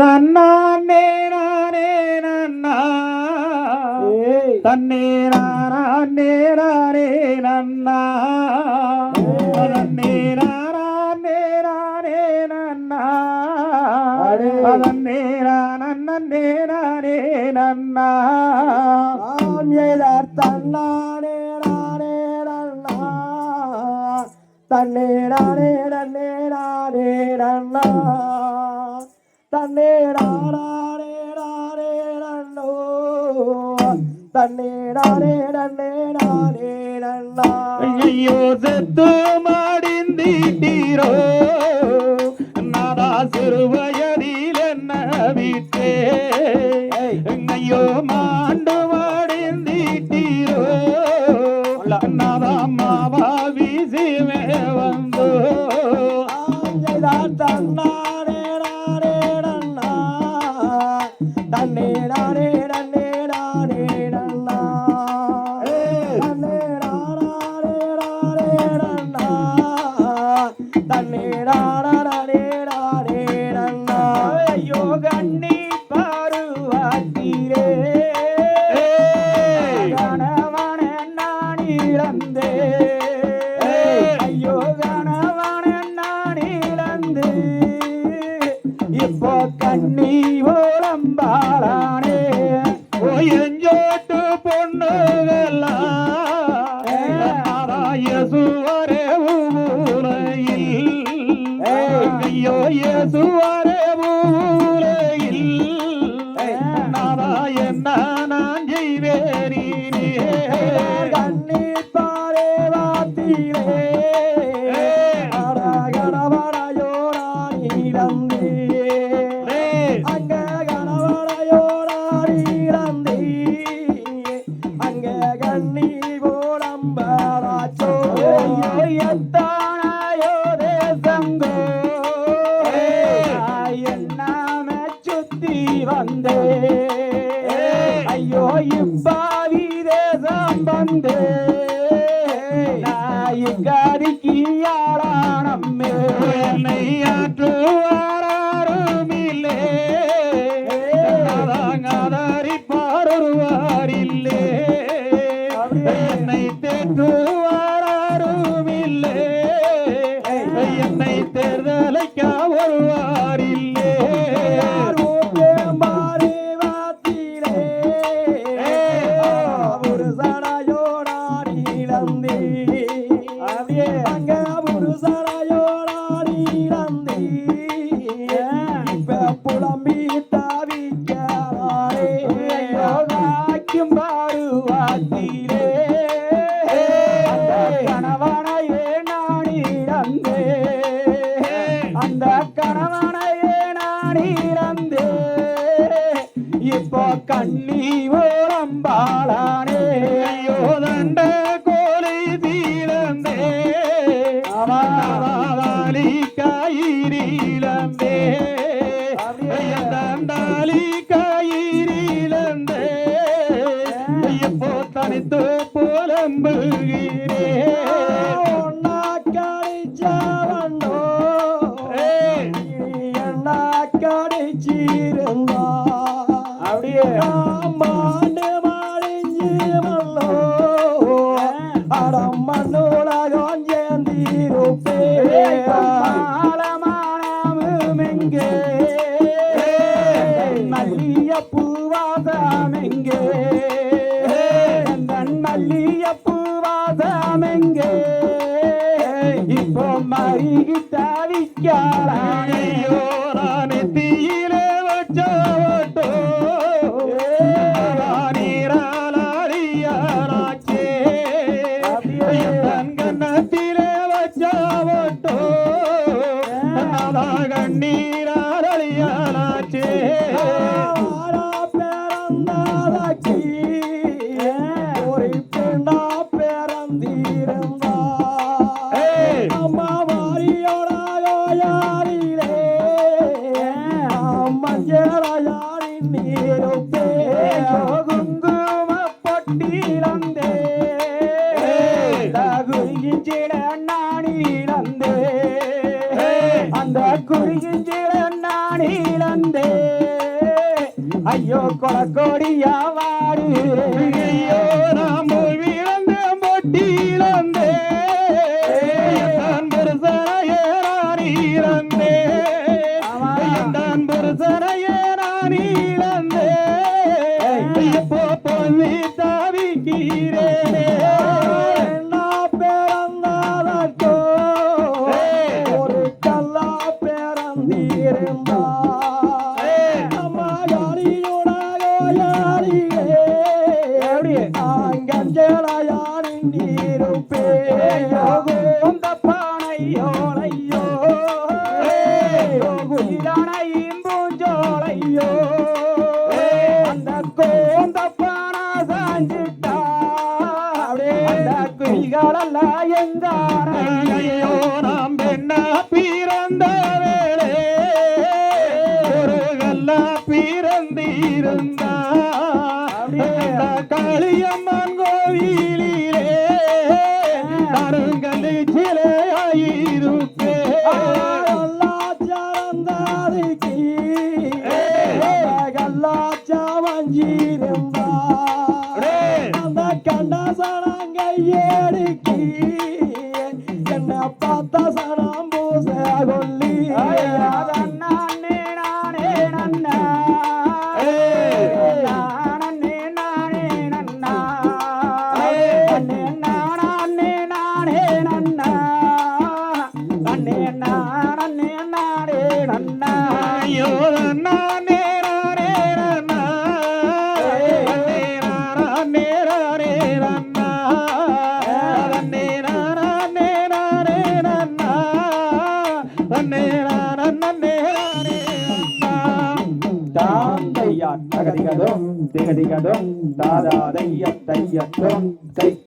தன்னானே நானே நன்னா. தன்னே நானே நானே நன்னா தன்னே நானே நானே நன்னா அடே. தன்னே நானே நானே நன்னா நாம் எதார் தன்னானே நானே நன்னா தன்னே நானே நன்னே நானே நன்னா நானே நானே நன்னோ நானே நன்னே நானே நன்னா ஐயோ செத்து மாடிந்தீட்டீரோ? நாதா சிறு வயதில் என்ன விட்டே? ஐயோ மாண்டு மாடிந்தீட்டீரோ? நாதா மாவா வீசிமே வந்தோ? நாம் தன்னே நான் செய்வேனே கண்ணி பாரே வாத்தீரே கண்ணி ஓரம்பாளானே ஐயோ தண்ட கோலை தீரந்தே அவனாலி கயிறிலந்தே தண்டாலி கயிறிலந்தே எப்போ தனித்து புலம்புகிறே. அப்படியே. மல்லிய பூவாசமெங்கே மல்லிய பூவாசமெங்கே இப்போ மருகிட்ட விக்காளானே ஐயோ ராணி தீயிலே வச்சவட்டோ? நீராளாரியாராச்சே என் கண்ணத்திலே வச்சவட்டோ கண்ணீராளியாராச்சே தகுகிஞ்சிட நானிலந்தே அந்த. குறிஞ்சிட நானில பொட்டிலந்தே ஐயோ கொடக்கோடியா வாடுகிறேன் ஐயோ நாம் விழுந்த புருஷனையே நான் இழந்தே என் புருஷனையே நான் இழந்தே இப்போ பொண்ணி தவிக்கிறேனே யாரிலே அங்கஞ்சலையாரின் இருப்பேயோகும் ஒரு கல்லா பிறந்திருந்தா அந்த காளியம்மன் கோவிலிலே நறுங்கல்லி சிலையாயிருப்பே. என்ன பார்த்த சனம் பூச கொல்லி தாந்தையா தகதிகதும் திகதிகதும் தாதா தைய தையத்தும் கை